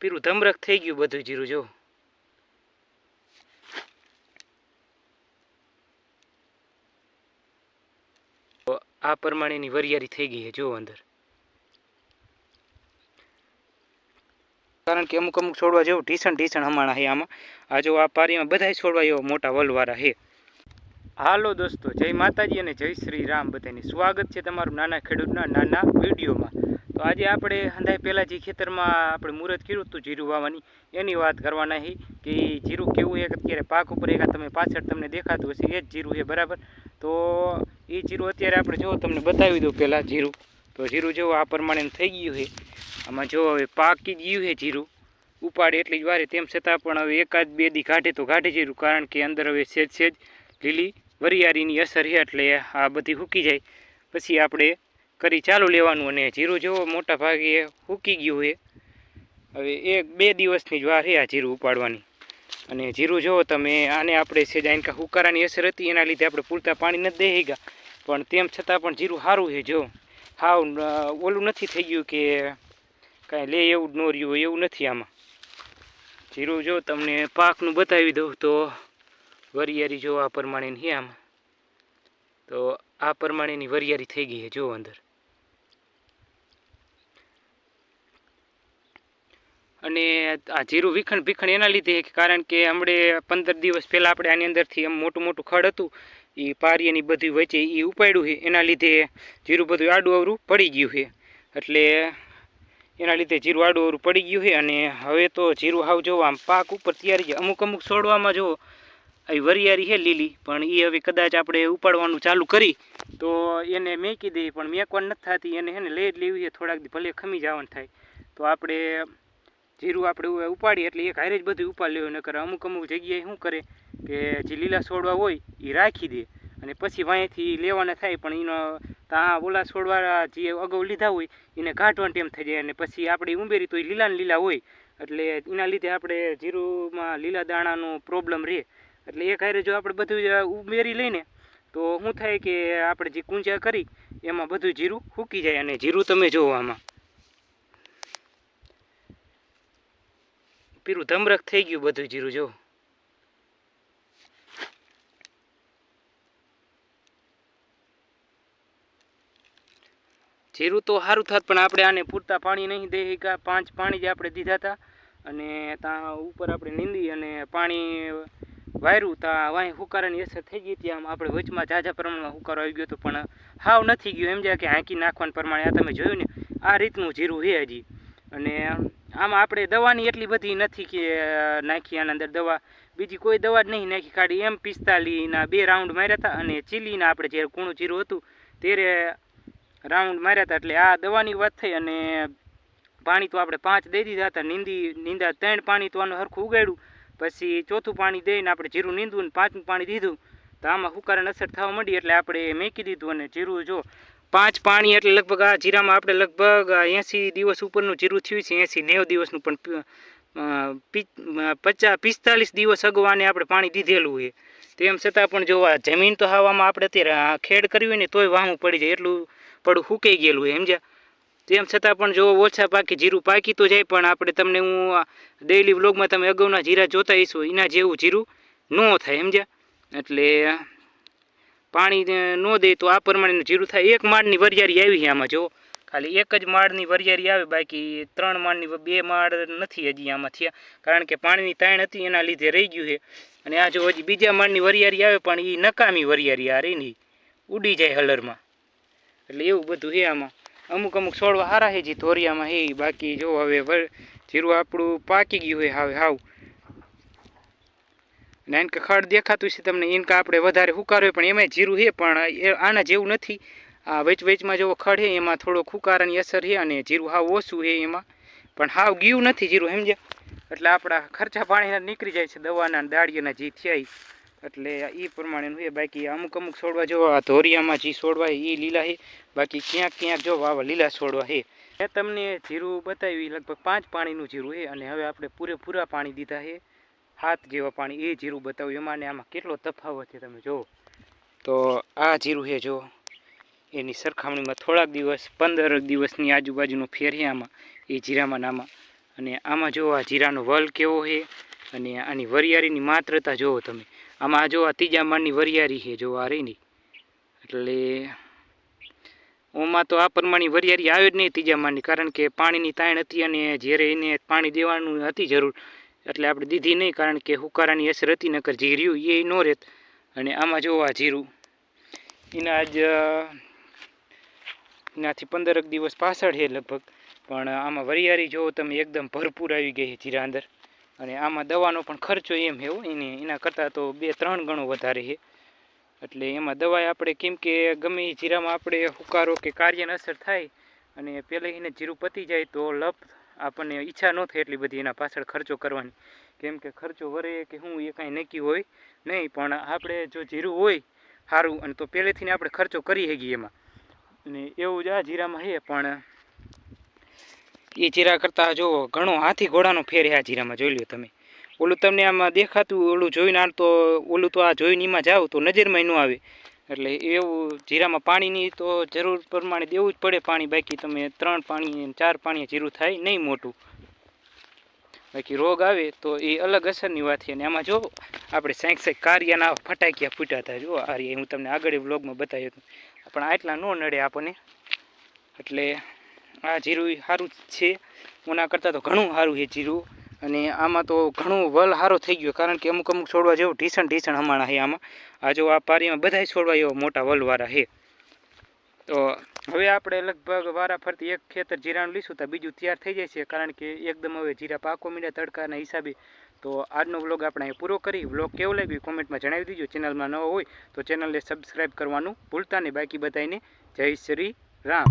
પીરું ધમરક થઈ ગયું બધું જીરું, જો. આ પ્રમાણેની વરિયારી થઈ ગઈ છે, જો અંદર. કારણ કે અમુક અમુક છોડવા જેવું ઢીસણ ઢીસણ હમણાં છે આમાં. આ જો આ પારીમાં બધાય છોડવા એવા મોટા વલવાળા છે. હાલો દોસ્તો, જય માતાજી અને જય શ્રી રામ બધાને સ્વાગત છે તમારું નાના ખેડૂતના નાના વિડીયોમાં. તો આજે આપણે હંધાઈ પહેલાં જે ખેતરમાં આપણે મુહૂર્ત કર્યું હતું જીરું વાવવાની, એની વાત કરવાના છે કે જીરું કેવું એક અત્યારે પાક ઉપર એક તમે પાછળ તમને દેખાતું હશે, એ જ જીરું છે, બરાબર? તો એ જીરું અત્યારે આપણે જો તમને બતાવી દઉં પહેલાં જીરું. તો જીરું જો આ પ્રમાણે થઈ ગયું છે. આમાં જો હવે પાકી ગયું છે જીરું. ઉપાડે એટલી જ વારે, તેમ છતાં પણ હવે એકાદ બે દી કાઢે તો કાઢે જીરું, કારણ કે અંદર હવે સેજ સેજ લીલી વરિયાળીની અસર છે એટલે આ બધી સૂકી જાય. પછી આપણે કરી ચાલુ લેવાનું અને જીરું જેવો મોટા ભાગે સૂકી ગયું છે. હવે એક બે દિવસની જ વાર છે આ જીરું ઉપાડવાની. અને જીરું જુઓ તમે આને આપણે છે આઈન કા હુકારાની અસર હતી, એના લીધે આપણે પૂરતા પાણી નથી દઈ ગયા પણ તેમ છતાં પણ જીરું સારું છે જો. હાવ ઓલું નથી થઈ ગયું કે કાંઈ લે એવું જ ન રહ્યું, એવું નથી આમાં. જીરું જો તમને પાકનું બતાવી દઉં તો વરિયારી જો આ પ્રમાણેની છે આમાં. તો આ પ્રમાણેની વરિયારી થઈ ગઈ છે જો અંદર. અને આ જીરું વિખણ ભીખણ એના લીધે કારણ કે હમણે પંદર દિવસ પહેલાં આપણે આની અંદરથી આમ મોટું મોટું ખડ હતું, એ પારી એની બધી વચ્ચે એ ઉપાડ્યું છે, એના લીધે જીરું બધું આડું અવરું પડી ગયું છે. એટલે એના લીધે જીરું આડું અવરું પડી ગયું છે, અને હવે તો જીરું હાવ જોવા, આમ પાક ઉપર તૈયારી છે. અમુક અમુક છોડવામાં જો આવી વરિયારી છે લીલી, પણ એ હવે કદાચ આપણે ઉપાડવાનું ચાલુ કરી, તો એને મેકી દઈએ, પણ મેકવાનું નથી થતી, એને હે ને જ લેવી છે, થોડાક ભલે ખમી જવાનું થાય. તો આપણે જીરું આપણે ઉપાડીએ એટલે એક હારે જ બધું ઉપાડી લેવું, નકર અમુક અમુક જગ્યાએ શું કરે કે જે લીલા છોડવા હોય એ રાખી દે અને પછી વાંયથી લેવાના થાય પણ એનો ત્યાં ઓલા છોડવા જે અગાઉ લીધા હોય એને કાઢવાનો ટેમ થઈ જાય અને પછી આપણે ઉમેરી તો એ લીલા લીલા હોય એટલે એના લીધે આપણે જીરુંમાં લીલા દાણાનો પ્રોબ્લેમ રહે. એટલે એક હારે જો આપણે બધું ઉમેરી લઈને તો શું થાય કે આપણે જે કુંજા કરી એમાં બધું જીરું સૂકી જાય અને જીરું તમે જોવામાં પીરું ધમરક થઈ ગયું બધું જીરું, જો. જીરું તો સારું થાત, પણ આપણે આને પૂરતા પાણી નહીં દે કા. પાંચ પાણી જ આપણે દીધા હતા અને ત્યાં ઉપર આપણે નીંદી અને પાણી વાયરું ત્યાં વાંય હુકારાની અસર થઈ ગઈ હતી. આમ આપણે વચમાં ઝાઝા પ્રમાણમાં હુકારો આવી ગયો હતો, પણ હાવ નથી ગયો. એમ જાય કે હાંકી નાખવાના પ્રમાણે આ તમે જોયું ને, આ રીતનું જીરું છે હજી. અને આમાં આપણે દવાની એટલી બધી નથી કે નાખી આના અંદર દવા. બીજી કોઈ દવા જ નહીં નાખી. ખાલી એમ પિસ્તાલીના બે રાઉન્ડ માર્યા હતા અને ચીલીના આપણે જ્યારે કૂણું જીરું હતું, ત્યારે રાઉન્ડ માર્યા હતા. એટલે આ દવાની વાત થઈ અને પાણી તો આપણે પાંચ દઈ દીધા હતા. નીંદી, નીંદા ત્રણ પાણી તો આનું સરખું ઉગાડ્યું. પછી ચોથું પાણી દઈને આપણે જીરું નીંદવું ને પાંચમું પાણી દીધું. તો આમાં હુકારાની અસર થવા માંડી એટલે આપણે મેકી દીધું અને જીરું જો પાંચ પાણી એટલે લગભગ આ જીરામાં આપણે લગભગ એંસી દિવસ ઉપરનું જીરું થયું છે, એંસી નેવ દિવસનું, પણ પચાસ પિસ્તાલીસ દિવસ અગવાને આપણે પાણી દીધેલું છે. તેમ છતાં પણ જો આ જમીન તો હાવામાં આપણે અત્યારે ખેડ કર્યું હોય ને તોય વાહું પડી જાય, એટલું પડું સુકાઈ ગયેલું હોય સમજ્યા? તેમ છતાં પણ જો ઓછા પાકી જીરું પાકી તો જાય, પણ આપણે તમને હું ડેઈલી વ્લોગમાં તમે અગાઉના જીરા જોતા હશો, એના જેવું જીરું ન થાય, સમજ્યા? એટલે પાણી ન દે તો આ પ્રમાણેનું જીરું થાય. એક માળની વરિયારી આવી છે આમાં, જો. ખાલી એક જ માળની વરિયારી આવે, બાકી ત્રણ માળની બે માળ નથી હજી આમાં થયા. કારણ કે પાણીની તાણ હતી, એના લીધે રહી ગયું છે. અને આ જો હજી બીજા માળની વરિયારી આવે, પણ એ નકામી વરિયારી આ રહી ઉડી જાય હલરમાં. એટલે એવું બધું છે આમાં. અમુક અમુક છોડવા સારા છે જે ધોરિયામાં છે. બાકી જો હવે જીરું આપણું પાકી ગયું હોય હાવ હાવ. અને એનકે ખડ દેખાતું છે, તમને એનકા આપણે વધારે હુકારો પણ એમાં જીરું છે, પણ એ આના જેવું નથી. આ વેચ વેચમાં જેવો ખડ છે, એમાં થોડો ખુકારાની અસર છે અને જીરું હાવ ઓછું છે એમાં. પણ હાવ ગયું નથી જીરું, સમજ્યા? એટલે આપણા ખર્ચા પાણીના નીકળી જાય છે, દવાના ને દાળિયાના જે થયા એટલે એ પ્રમાણેનું છે, બાકી અમુક અમુક છોડવા જો આ ધોરિયામાં જે છોડવા એ લીલા છે. બાકી ક્યાંક ક્યાંક જો આવા લીલા છોડવા છે. મેં તમને જીરું બતાવ્યું લગભગ પાંચ પાણીનું જીરું છે, અને હવે આપણે પૂરેપૂરા પાણી દીધા છે. હાથ જેવા પાણી, એ જીરું બતાવ્યું એમાં ને આમાં કેટલો તફાવત છે તમે જુઓ. તો આ જીરું છે જો, એની સરખામણીમાં થોડાક દિવસ, પંદર દિવસની આજુબાજુનો ફેર છે આમાં, એ જીરામાં નામાં અને આમાં જો આ જીરાનો વલ કેવો છે, અને આની વરિયાળીની માત્રતા જુઓ તમે. આમાં જો આ ત્રીજા માળની વરિયાળી છે, જો આ રહીની એટલે ઓમાં તો આ પ્રમાણે વરિયાળી આવે જ નહીં ત્રીજા માળની, કારણ કે પાણીની તાણ હતી અને જ્યારે એને પાણી દેવાનું હતી જરૂર એટલે આપણે દીધી નહીં, કારણ કે હુકારાની અસર હતી, નકર જીર્યું એ ન રહેત અને આમાં જો આ જીરું એના આજ, એનાથી પંદરક દિવસ પાછળ છે લગભગ. પણ આમાં વરિયાળી જો તમે એકદમ ભરપૂર આવી ગઈ છે જીરા અંદર. અને આમાં દવાનો પણ ખર્ચો એમ છે એને, એના કરતાં તો બે, ત્રણ ગણો વધારે છે એટલે એમાં દવા આપણે કેમ કે ગમે જીરામાં આપણે હુકારો કે કાર્યને અસર થાય, અને પહેલાં એને જીરું પતી જાય તો લપ આપણને ઈચ્છા ન થાય એટલી બધી એના પાછળ ખર્ચો કરવાની. કેમ કે ખર્ચો વરે કે હું એ કાંઈ નક્કી હોય નહીં, પણ આપણે જો જીરું હોય સારું અને તો પહેલેથી આપણે ખર્ચો કરી શકીએ એમાં. અને એવું જ આ જીરામાં છે, પણ એ જીરા કરતાં જો ઘણો હાથી ઘોડાનો ફેર આ જીરામાં, જોઈ લ્યો તમે. ઓલું તમને આમાં દેખાતું, ઓલું જોઈને આ તો, ઓલું તો આ જોઈને એમાં જાવ તો નજરમાં ન આવે. એટલે એવું જીરામાં પાણીની તો જરૂર પ્રમાણે દેવું જ પડે. પાણી બાકી તમે ત્રણ પાણી ચાર પાણી જીરું થાય નહીં મોટું. બાકી રોગ આવે તો એ અલગ અસરની વાત છે. અને આમાં જો આપણે સાંક સાંક કારિયાના ફટાકિયા ફૂટ્યા હતા જો આ હું તમને આગળ વ્લોગમાં બતાવ્યું હતું. પણ આટલા ન નડે આપણને. એટલે આ જીરું સારું છે. ઓના કરતાં તો ઘણું સારું છે જીરું. અને આમાં તો ઘણું વલ સારો થઈ ગયો, કારણ કે અમુક અમુક છોડવા જેવું ઢીસણ ઢીસણ હમણાં છે આમાં. આ જો આ પારીમાં બધાય છોડવા એવા મોટા વલવાળા છે તો હવે આપણે લગભગ વારા ફરતી એક ખેતર જીરાનું લઈશું તો બીજું તૈયાર થઈ જાય છે, કારણ કે એકદમ હવે જીરા પાકો મીડ્યા તડકાના હિસાબે. તો આજનો વ્લોગ આપણે અહીં પૂરો કરી. વ્લોગ કેવો લાગ્યો કોમેન્ટમાં જણાવી દીજો. ચેનલમાં નવો હોય તો ચેનલને સબસ્ક્રાઈબ કરવાનું ભૂલતા નહીં. બાકી બધાને જય શ્રી રામ.